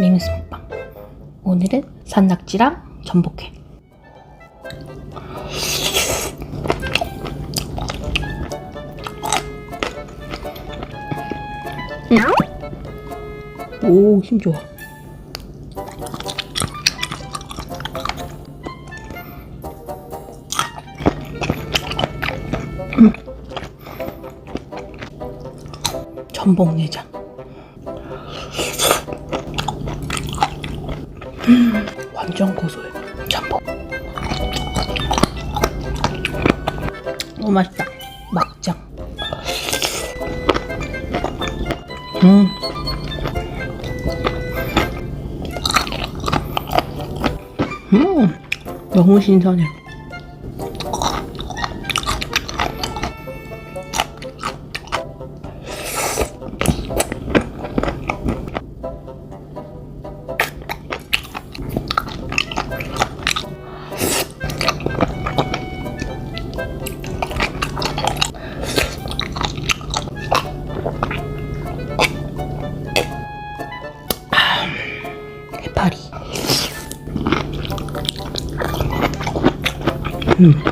미미스 먹방. 오늘은 산낙지랑 전복회. 음. 오, 힘 좋아. 음. 전복 내장. 음, 완전 고소해. 전복. 너무 맛있다. 막장. 음. 음, 너무 신선해. 해파리. 음.